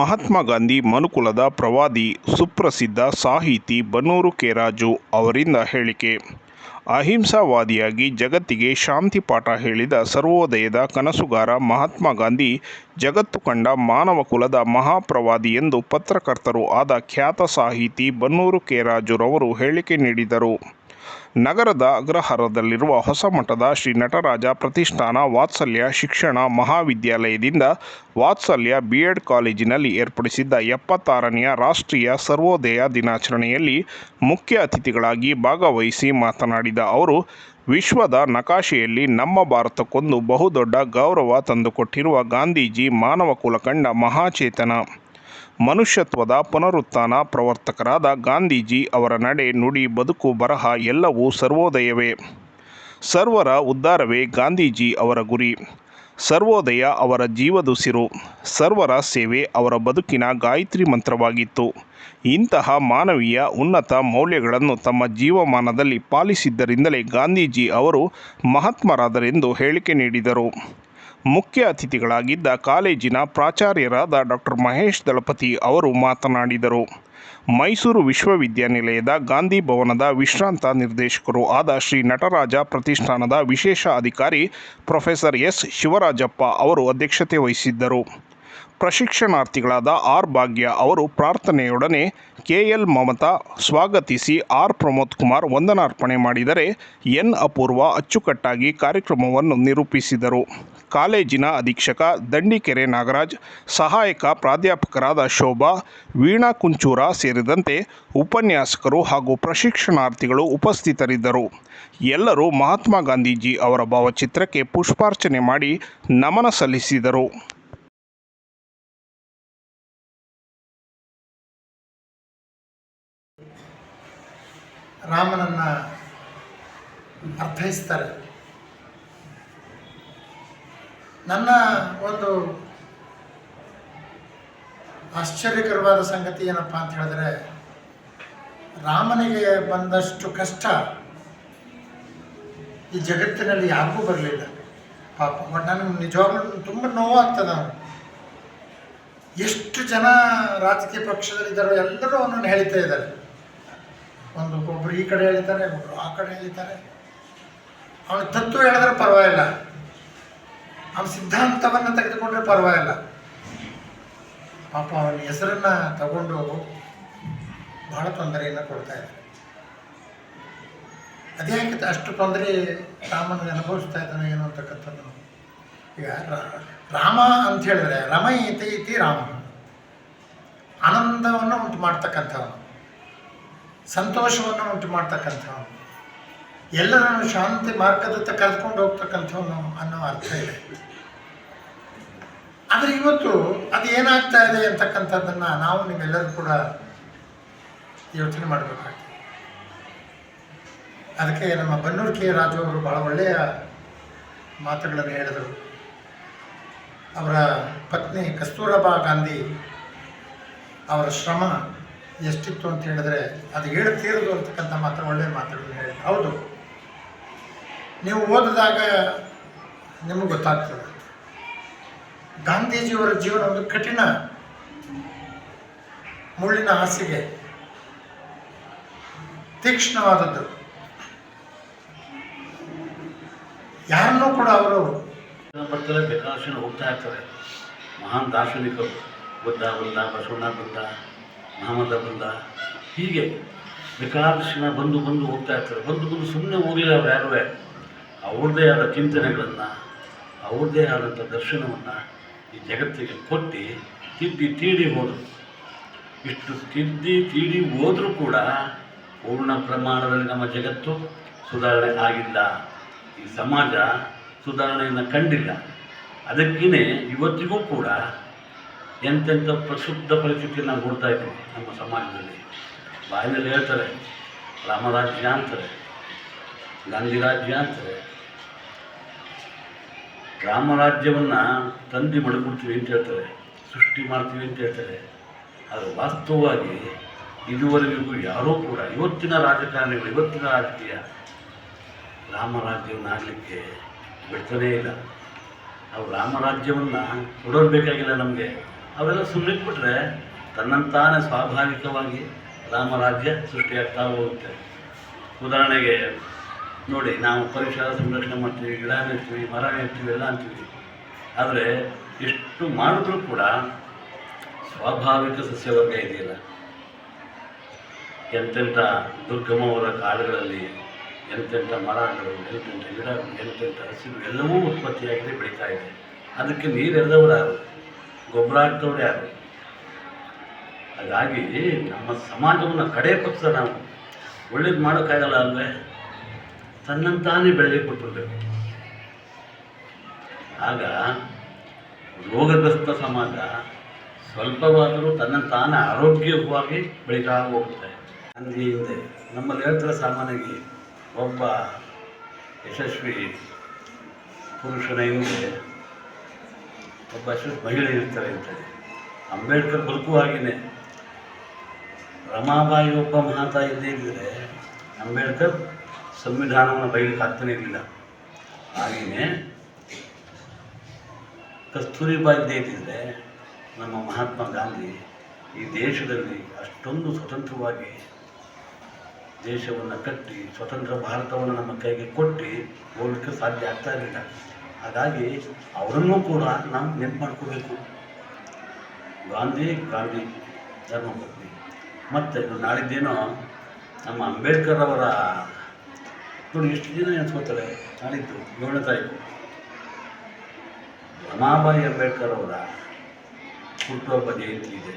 ಮಹಾತ್ಮ ಗಾಂಧಿ ಮನುಕುಲದ ಪ್ರವಾದಿ ಸುಪ್ರಸಿದ್ಧ ಸಾಹಿತಿ ಬನ್ನೂರು ಕೆರಾಜು ಅವರಿಂದ ಹೇಳಿಕೆ. ಅಹಿಂಸಾವಾದಿಯಾಗಿ ಜಗತ್ತಿಗೆ ಶಾಂತಿ ಪಾಠ ಹೇಳಿದ ಸರ್ವೋದಯದ ಕನಸುಗಾರ ಮಹಾತ್ಮ ಗಾಂಧಿ ಜಗತ್ತು ಕಂಡ ಮಾನವ ಕುಲದ ಮಹಾಪ್ರವಾದಿ ಎಂದು ಪತ್ರಕರ್ತರು ಆದ ಖ್ಯಾತ ಸಾಹಿತಿ ಬನ್ನೂರು ಕೆರಾಜುರವರು ಹೇಳಿಕೆ ನೀಡಿದರು. ನಗರದ ಅಗ್ರಹಾರದಲ್ಲಿರುವ ಹೊಸಮಠದ ಶ್ರೀ ನಟರಾಜ ಪ್ರತಿಷ್ಠಾನ ವಾತ್ಸಲ್ಯ ಶಿಕ್ಷಣ ಮಹಾವಿದ್ಯಾಲಯದಿಂದ ವಾತ್ಸಲ್ಯ ಬಿ ಎಡ್ ಕಾಲೇಜಿನಲ್ಲಿ ಏರ್ಪಡಿಸಿದ್ದ ಎಪ್ಪತ್ತಾರನೆಯ ರಾಷ್ಟ್ರೀಯ ಸರ್ವೋದಯ ದಿನಾಚರಣೆಯಲ್ಲಿ ಮುಖ್ಯ ಅತಿಥಿಗಳಾಗಿ ಭಾಗವಹಿಸಿ ಮಾತನಾಡಿದ ಅವರು, ವಿಶ್ವದ ನಕಾಶೆಯಲ್ಲಿ ನಮ್ಮ ಭಾರತಕ್ಕೊಂದು ಬಹುದೊಡ್ಡ ಗೌರವ ತಂದುಕೊಟ್ಟಿರುವ ಗಾಂಧೀಜಿ ಮಾನವ ಕುಲಕಂಡ ಮಹಾಚೇತನ. ಮನುಷ್ಯತ್ವದ ಪುನರುತ್ಥಾನ ಪ್ರವರ್ತಕರಾದ ಗಾಂಧೀಜಿ ಅವರ ನಡೆ ನುಡಿ ಬದುಕು ಬರಹ ಎಲ್ಲವೂ ಸರ್ವೋದಯವೇ. ಸರ್ವರ ಉದ್ಧಾರವೇ ಗಾಂಧೀಜಿ ಅವರ ಗುರಿ. ಸರ್ವೋದಯ ಅವರ ಜೀವದುಸಿರು ಸರ್ವರ ಸೇವೆ ಅವರ ಬದುಕಿನ ಗಾಯತ್ರಿ ಮಂತ್ರವಾಗಿತ್ತು. ಇಂತಹ ಮಾನವೀಯ, ಉನ್ನತ ಮೌಲ್ಯಗಳನ್ನು ತಮ್ಮ ಜೀವಮಾನದಲ್ಲಿ ಪಾಲಿಸಿದ್ದರಿಂದಲೇ ಗಾಂಧೀಜಿ ಅವರು ಮಹಾತ್ಮರಾದರೆಂದು ಹೇಳಿಕೆ ನೀಡಿದರು. ಮುಖ್ಯ ಅತಿಥಿಗಳಾಗಿದ್ದ ಕಾಲೇಜಿನ ಪ್ರಾಚಾರ್ಯರಾದ ಡಾಕ್ಟರ್ ಮಹೇಶ್ ದಳಪತಿ ಅವರು ಮಾತನಾಡಿದರು. ಮೈಸೂರು ವಿಶ್ವವಿದ್ಯಾನಿಲಯದ ಗಾಂಧಿ ಭವನದ ವಿಶ್ರಾಂತ ನಿರ್ದೇಶಕರು ಆದ ಶ್ರೀ ನಟರಾಜ ಪ್ರತಿಷ್ಠಾನದ ವಿಶೇಷ ಅಧಿಕಾರಿ ಪ್ರೊಫೆಸರ್ ಎಸ್. ಶಿವರಾಜಪ್ಪ ಅವರು ಅಧ್ಯಕ್ಷತೆ ವಹಿಸಿದ್ದರು. ಪ್ರಶಿಕ್ಷಣಾರ್ಥಿಗಳಾದ ಆರ್. ಭಾಗ್ಯ ಅವರು ಪ್ರಾರ್ಥನೆಯೊಡನೆ ಕೆಎಲ್ ಮಮತಾ ಸ್ವಾಗತಿಸಿ ಆರ್. ಪ್ರಮೋದ್ ಕುಮಾರ್ ವಂದನಾರ್ಪಣೆ ಮಾಡಿದರೆ ಎನ್. ಅಪೂರ್ವ ಅಚ್ಚುಕಟ್ಟಾಗಿ ಕಾರ್ಯಕ್ರಮವನ್ನು ನಿರೂಪಿಸಿದರು. ಕಾಲೇಜಿನ ಅಧೀಕ್ಷಕ ದಂಡಿಕೆರೆ ನಾಗರಾಜ್, ಸಹಾಯಕ ಪ್ರಾಧ್ಯಾಪಕರಾದ ಶೋಭಾ, ವೀಣಾ ಕುಂಚೂರ ಸೇರಿದಂತೆ ಉಪನ್ಯಾಸಕರು ಹಾಗೂ ಪ್ರಶಿಕ್ಷಣಾರ್ಥಿಗಳು ಉಪಸ್ಥಿತರಿದ್ದರು. ಎಲ್ಲರೂ ಮಹಾತ್ಮ ಗಾಂಧೀಜಿ ಅವರ ಭಾವಚಿತ್ರಕ್ಕೆ ಪುಷ್ಪಾರ್ಚನೆ ಮಾಡಿ ನಮನ ಸಲ್ಲಿಸಿದರು. ರಾಮನನ್ನು ಅರ್ಥೈಸ್ತಾರೆ. ನನ್ನ ಒಂದು ಆಶ್ಚರ್ಯಕರವಾದ ಸಂಗತಿ ಏನಪ್ಪ ಅಂತ ಹೇಳಿದ್ರೆ, ರಾಮನಿಗೆ ಬಂದಷ್ಟು ಕಷ್ಟ ಈ ಜಗತ್ತಿನಲ್ಲಿ ಯಾರಿಗೂ ಬರಲಿಲ್ಲ. ಪಾಪ, ಬಟ್ ನನಗೆ ನಿಜವಾಗ್ಲೂ ತುಂಬ ನೋವಾಗ್ತದೆ ಎಷ್ಟು ಜನ ರಾಜಕೀಯ ಪಕ್ಷದಲ್ಲಿದ್ದಾರೋ ಎಲ್ಲರೂ ಅವನನ್ನು ಹೇಳ್ತಾ ಇದ್ದಾರೆ. ಒಂದು ಒಬ್ಬರು ಈ ಕಡೆ ಹೇಳ್ತಾರೆ ಒಬ್ಬರು ಆ ಕಡೆ ಹೇಳ್ತಾರೆ. ಅವನ ತತ್ವ ಹೇಳಿದ್ರೆ ಪರವಾಗಿಲ್ಲ. ಅವನ ಸಿದ್ಧಾಂತವನ್ನು ತೆಗೆದುಕೊಂಡ್ರೆ ಪರವಾಗಿಲ್ಲ. ಪಾಪ ಅವನ ಹೆಸರನ್ನು ತಗೊಂಡು ಬಹಳ ತೊಂದರೆಯನ್ನು ಕೊಡ್ತಾ ಇದ್ದಾರೆ. ಅದ್ಯಾಕೆ ಅಷ್ಟು ತೊಂದರೆ ರಾಮನ ಅನುಭವಿಸ್ತಾ ಇದ್ದಾನೆ ಏನು ಅಂತಕ್ಕಂಥದ್ದು ಈಗ ರಾಮ ಅಂತ ಹೇಳಿದ್ರೆ ರಮಯತೆ ಇತಿ ರಾಮ. ಆನಂದವನ್ನು ಉಂಟು ಮಾಡ್ತಕ್ಕಂಥವನು. ಸಂತೋಷವನ್ನು ಉಂಟು ಮಾಡ್ತಕ್ಕಂಥವನು. ಎಲ್ಲರನ್ನು ಶಾಂತಿ ಮಾರ್ಗದತ್ತ ಕರೆದುಕೊಂಡು ಹೋಗ್ತಕ್ಕಂಥವನು ಅನ್ನೋ ಅರ್ಥ ಇದೆ. ಆದರೆ ಇವತ್ತು ಅದು ಏನಾಗ್ತಾ ಇದೆ ಅಂತಕ್ಕಂಥದ್ದನ್ನು ನಾವು ನೀವೆಲ್ಲರೂ ಕೂಡ ಯೋಚನೆ ಮಾಡಬೇಕಾಗ್ತದೆ. ಅದಕ್ಕೆ ನಮ್ಮ ಬನ್ನೂರು ಕೆ ರಾಜು ಅವರು ಬಹಳ ಒಳ್ಳೆಯ ಮಾತುಗಳನ್ನು ಹೇಳಿದರು. ಅವರ ಪತ್ನಿ ಕಸ್ತೂರಬಾ ಗಾಂಧಿ ಅವರ ಶ್ರಮ ಎಷ್ಟಿತ್ತು ಅಂತ ಹೇಳಿದ್ರೆ ಅದು ಹೇಳ್ತೀರದು ಅಂತಕ್ಕಂಥ ಮಾತ್ರ ಒಳ್ಳೆಯ ಮಾತುಗಳನ್ನು ಹೇಳಿ ಹೌದು. ನೀವು ಓದಿದಾಗ ನಿಮಗೆ ಗೊತ್ತಾಗ್ತದೆ. ಗಾಂಧೀಜಿಯವರ ಜೀವನ ಒಂದು ಕಠಿಣ ಮುಳ್ಳಿನ ಹಾಸಿಗೆ. ತೀಕ್ಷ್ಣವಾದದ್ದು. ಯಾರನ್ನೂ ಕೂಡ ಅವರು ಬರ್ತಾರೆ ಬೇಕಾದಷ್ಟು ಹೋಗ್ತಾ ಇರ್ತಾರೆ. ಮಹಾನ್ ದಾರ್ಶನಿಕರು. ಬುದ್ಧ, ಬಂದ, ಬಸವಣ್ಣ ಬಂದ ಮಹಮ್ಮದ ಬಂದ. ಹೀಗೆ ಬೇಕಾದಷ್ಟು ಬಂದು ಬಂದು ಹೋಗ್ತಾ ಇರ್ತಾರೆ. ಬಂದು ಬಂದು ಸುಮ್ಮನೆ ಹೋಗಲಿಲ್ಲ ಅವ್ರು ಯಾರೂ? ಅವ್ರದ್ದೇ ಆದ ಚಿಂತನೆಗಳನ್ನು, ಅವ್ರದ್ದೇ ಆದಂಥ ದರ್ಶನವನ್ನು ಈ ಜಗತ್ತಿಗೆ ಕೊಟ್ಟು ತಿದ್ದಿ ತೀಡಿ ಹೋದರು. ಇಷ್ಟು ತಿದ್ದಿ ತೀಡಿ ಹೋದರೂ ಕೂಡ ಪೂರ್ಣ ಪ್ರಮಾಣದಲ್ಲಿ ನಮ್ಮ ಜಗತ್ತು ಸುಧಾರಣೆ ಆಗಿಲ್ಲ. ಈ ಸಮಾಜ ಸುಧಾರಣೆಯನ್ನು ಕಂಡಿಲ್ಲ. ಅದಕ್ಕೇ ಇವತ್ತಿಗೂ ಕೂಡ ಎಂತೆಂಥ ಪ್ರಕ್ಷುಬ್ಧ ಪರಿಸ್ಥಿತಿಯನ್ನು ನಾವು ನೋಡ್ತಾ ಇದ್ದೀವಿ ನಮ್ಮ ಸಮಾಜದಲ್ಲಿ. ಬಾಯಿನಲ್ಲಿ ಹೇಳ್ತಾರೆ, ರಾಮರಾಜ್ಯ ಅಂತಾರೆ ಗಾಂಧಿ ರಾಜ್ಯ ಅಂತಾರೆ ರಾಮರಾಜ್ಯವನ್ನು ತಂದು ಮಡಗ್ಬಿಡ್ತೀವಿ ಅಂತ ಹೇಳ್ತಾರೆ, ಸೃಷ್ಟಿ ಮಾಡ್ತೀವಿ ಅಂತ ಹೇಳ್ತಾರೆ. ಅದು ವಾಸ್ತವವಾಗಿ ಇದುವರೆಗೂ ಯಾರೂ ಕೂಡ ಇವತ್ತಿನ ರಾಜಕಾರಣಿಗಳು, ಇವತ್ತಿನ ರಾಜಕೀಯ ರಾಮರಾಜ್ಯವನ್ನು ಆಗಲಿಕ್ಕೆ ಬಿಡ್ತಾನೇ ಇಲ್ಲ. ಅವು ರಾಮರಾಜ್ಯವನ್ನು ಕೊಡೋರ್ಬೇಕಾಗಿಲ್ಲ ನಮಗೆ. ಅವರೆಲ್ಲ ಸುಮ್ಮನಿಟ್ಬಿಟ್ರೆ ತನ್ನಂತಾನೆ ಸ್ವಾಭಾವಿಕವಾಗಿ ರಾಮರಾಜ್ಯ ಸೃಷ್ಟಿಯಾಗ್ತಾ ಹೋಗುತ್ತೆ. ಉದಾಹರಣೆಗೆ ನೋಡಿ, ನಾವು ಪರಿಸರ ಸಂರಕ್ಷಣೆ ಮಾಡ್ತೀವಿ, ಗಿಡ ನೆಡ್ತೀವಿ, ಮರ ನೆಡ್ತೀವಿ, ಎಲ್ಲ ಅಂತೀವಿ. ಆದರೆ ಎಷ್ಟು ಮಾಡಿದ್ರೂ ಕೂಡ ಸ್ವಾಭಾವಿಕ ಸಸ್ಯವರ್ಗ ಇದೆಯಲ್ಲ. ಎಂತೆಂಥ ದುರ್ಗಮವರ ಕಾಡುಗಳಲ್ಲಿ ಎಂತೆಂಥ ಮರಗಳು, ಎಂತೆಂಥ ಗಿಡಗಳು ಎಂತೆಂಥ ಹಸಿರು, ಎಲ್ಲವೂ ಉತ್ಪತ್ತಿಯಾಗಿದೆ, ಬೆಳೀತಾ ಇದೆ. ಅದಕ್ಕೆ ನೀರೆರೆದವರು ಯಾರು ಗೊಬ್ಬರ ಹಾಕ್ದವ್ರು ಯಾರು? ಹಾಗಾಗಿ ನಮ್ಮ ಸಮಾಜವನ್ನು ಕಡೆ ಪಕ್ಷ ನಾವು ಒಳ್ಳೇದು ಮಾಡೋಕ್ಕಾಗಲ್ಲ ತನ್ನಂತಾನೇ ಬೆಳೆಗೆ ಕೊಟ್ಟಿರ್ಬೇಕು ಆಗ ರೋಗಗ್ರಸ್ತ ಸಮಾಜ ಸ್ವಲ್ಪವಾದರೂ ತನ್ನಂತಾನೇ ಆರೋಗ್ಯವಾಗಿ ಬೆಳೀತಾ ಹೋಗುತ್ತೆ. ಅಲ್ಲಿ ಹಿಂದೆ ನಮ್ಮಲ್ಲಿ ಹೇಳ್ತಾರೆ ಸಾಮಾನ್ಯವಾಗಿ ಒಬ್ಬ ಯಶಸ್ವಿ ಪುರುಷನ ಹಿಂದೆ ಒಬ್ಬ ಯಶಸ್ವಿ ಮಹಿಳೆ ಇರ್ತಾರೆ ಅಂತೇಳಿ ಅಂಬೇಡ್ಕರ್ ಬದುಕುವಾಗೇನೆ ರಮಾಬಾಯಿ ಒಬ್ಬ ಮಹಾತಾಯಿ ಇಲ್ಲದೇ ಇದ್ದರೆ ಅಂಬೇಡ್ಕರ್ ಸಂವಿಧಾನವನ್ನು ಬಯಲಿಕ್ಕೆ ಆಗ್ತಾನೆ ಇರಲಿಲ್ಲ. ಹಾಗೆಯೇ ಕಸ್ತೂರಿಬಾಯಿ ಇಲ್ಲದೇ ಏನಿದ್ರೆ ನಮ್ಮ ಮಹಾತ್ಮ ಗಾಂಧಿ ಈ ದೇಶದಲ್ಲಿ ಅಷ್ಟೊಂದು ಸ್ವತಂತ್ರವಾಗಿ ದೇಶವನ್ನು ಕಟ್ಟಿ ಸ್ವತಂತ್ರ ಭಾರತವನ್ನು ನಮ್ಮ ಕೈಗೆ ಕೊಟ್ಟು ಹೋಗಲಿಕ್ಕೆ ಸಾಧ್ಯ ಆಗ್ತಾ ಇರಲಿಲ್ಲ. ಹಾಗಾಗಿ ಅವರನ್ನು ಕೂಡ ನಾವು ನೆನಪು ಮಾಡ್ಕೋಬೇಕು. ಗಾಂಧಿ ಗಾಂಧಿ ಧರ್ಮಪತ್ನಿ ಮತ್ತು ನಾಳಿದ್ದೇನೋ ನಮ್ಮ ಅಂಬೇಡ್ಕರ್ ಅವರ ನೋಡಿ, ಎಷ್ಟು ದಿನ ಎತ್ಕೋತಾರೆ ನಾಳಿದ್ದು ಏಳನೇ ತಾರೀಕು. ರಮಾಬಾಯಿ ಅಂಬೇಡ್ಕರ್ ಅವರ ಹುಟ್ಟುಹಬ್ಬ ಜಯಂತಿ ಇದೆ.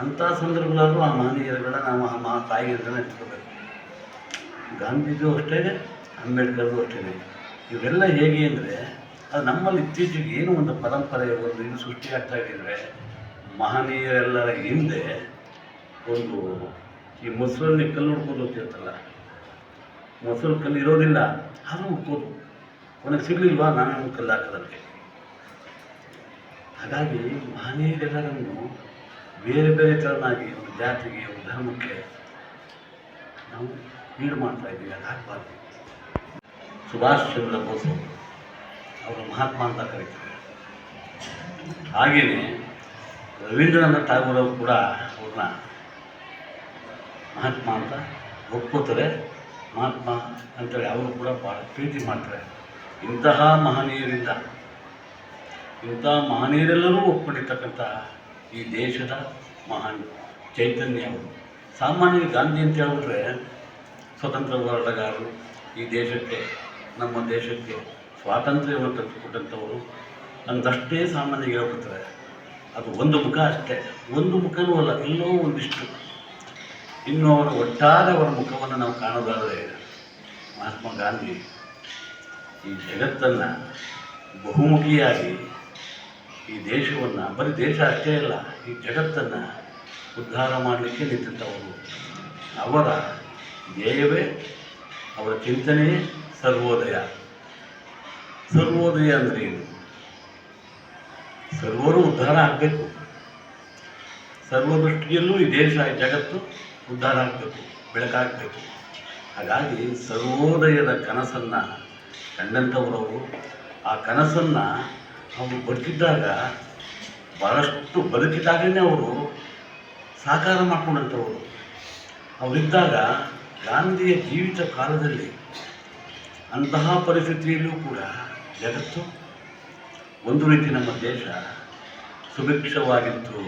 ಅಂಥ ಸಂದರ್ಭದಲ್ಲೂ ಆ ಮಹನೀಯರುಗಳ ನಾವು ಆ ಮಾ ತಾಯಿಯರನ್ನ ಎತ್ಕೋಬೇಕು ಗಾಂಧೀಜಿ ಅಷ್ಟೇ ಅಂಬೇಡ್ಕರ್ದು ಅಷ್ಟೇ ಇವರೆಲ್ಲ ಹೇಗೆ ಅಂದರೆ, ಅದು ನಮ್ಮಲ್ಲಿ ಇತ್ತೀಚೆಗೆ ಏನು ಒಂದು ಪರಂಪರೆ, ಒಂದು ಇದು ಸೃಷ್ಟಿಯಾಗ್ತಾ ಇದೆ ಮಹನೀಯರೆಲ್ಲರ ಹಿಂದೆ ಒಂದು ಈ ಮೊಸರಲ್ಲಿ ಕಲ್ಲು ಹುಡ್ಕೊಂಡು ಹೋಗ್ತಿರ್ತಲ್ಲ ಮೊಸರು ಕಲ್ಲು ಇರೋದಿಲ್ಲ. ಅದು ಹುಡ್ಕೋದು ಅವನಿಗೆ ಸಿಗಲಿಲ್ವಾ? ನಾನು ಕಲ್ಲು ಹಾಕೋದಕ್ಕೆ. ಹಾಗಾಗಿ ಮಹನೀಯರೆಲ್ಲರನ್ನು ಬೇರೆ ಬೇರೆ ಥರನಾಗಿ ಒಂದು ಜಾತಿಗೆ, ಒಂದು ಧರ್ಮಕ್ಕೆ ನಾವು ಈಡು ಮಾಡ್ತಾ ಇದ್ದೀವಿ. ಅದು ಹಾಕಬಾರ್ದು ಸುಭಾಷ್ ಚಂದ್ರ ಬೋಸ್ ಅವರು ಮಹಾತ್ಮ ಅಂತ ಕರೀತಾರೆ. ಹಾಗೆಯೇ ರವೀಂದ್ರನಾಥ ಅವರು ಕೂಡ ಅವ್ರನ್ನ ಮಹಾತ್ಮ ಅಂತ ಒಪ್ಕೋತಾರೆ. ಮಹಾತ್ಮ ಅಂತೇಳಿ ಅವರು ಕೂಡ ಭಾಳ ಪ್ರೀತಿ ಮಾಡ್ತಾರೆ. ಇಂತಹ ಮಹನೀಯರಿಂದ, ಇಂಥ ಮಹನೀಯರೆಲ್ಲರೂ ಒಪ್ಕೊಂಡಿರ್ತಕ್ಕಂಥ ಈ ದೇಶದ ಮಹಾನ್ ಚೈತನ್ಯ ಅವರು. ಸಾಮಾನ್ಯ ಗಾಂಧಿ ಅಂತ ಹೇಳಿಬಿಟ್ರೆ ಸ್ವತಂತ್ರ ಹೋರಾಟಗಾರರು ಈ ದೇಶಕ್ಕೆ, ನಮ್ಮ ದೇಶಕ್ಕೆ ಸ್ವಾತಂತ್ರ್ಯವನ್ನು ತಂದುಕೊಟ್ಟಂಥವರು. ಅಂದಷ್ಟೇ ಸಾಮಾನ್ಯ ಹೇಳ್ಬಿಡ್ತಾರೆ ಅದು ಒಂದು ಮುಖ ಅಷ್ಟೇ. ಒಂದು ಮುಖನೂ ಅಲ್ಲ, ಎಲ್ಲೋ ಒಂದಿಷ್ಟು. ಇನ್ನು ಅವರ ಒಟ್ಟಾರೆ ಅವರ ಮುಖವನ್ನು ನಾವು ಕಾಣೋದಾದರೆ ಮಹಾತ್ಮ ಗಾಂಧಿ ಈ ಜಗತ್ತನ್ನು ಬಹುಮುಖಿಯಾಗಿ ಈ ದೇಶವನ್ನು, ಬರೀ ದೇಶ ಅಷ್ಟೇ ಅಲ್ಲ, ಈ ಜಗತ್ತನ್ನು ಉದ್ಧಾರ ಮಾಡಲಿಕ್ಕೆ ನಿಂತಿದ್ದವರು. ಅವರ ಧ್ಯೇಯವೇ, ಅವರ ಚಿಂತನೆಯೇ ಸರ್ವೋದಯ. ಸರ್ವೋದಯ ಅಂದರೆ ಏನು? ಸರ್ವರು ಉದ್ಧಾರ ಆಗಬೇಕು. ಸರ್ವದೃಷ್ಟಿಯಲ್ಲೂ ಈ ದೇಶ, ಈ ಜಗತ್ತು ಉದ್ಧಾರ ಆಗಬೇಕು ಬೆಳಕಾಗಬೇಕು ಹಾಗಾಗಿ ಸರ್ವೋದಯದ ಕನಸನ್ನು ಕಂಡಂಥವ್ರವರು ಆ ಕನಸನ್ನು ಅವರು ಬದುಕಿದ್ದಾಗ ಭಾಳಷ್ಟು ಬದುಕಿದಾಗಲೇ ಅವರು ಸಾಕಾರ ಮಾಡ್ಕೊಂಡಂಥವರು ಅವರಿದ್ದಾಗ ಗಾಂಧಿಯ ಜೀವಿತ ಕಾಲದಲ್ಲಿ ಅಂತಹ ಪರಿಸ್ಥಿತಿಯಲ್ಲೂ ಕೂಡ ಜಗತ್ತು ಒಂದು ರೀತಿ ನಮ್ಮ ದೇಶ ಸುಭಿಕ್ಷವಾಗಿತ್ತು.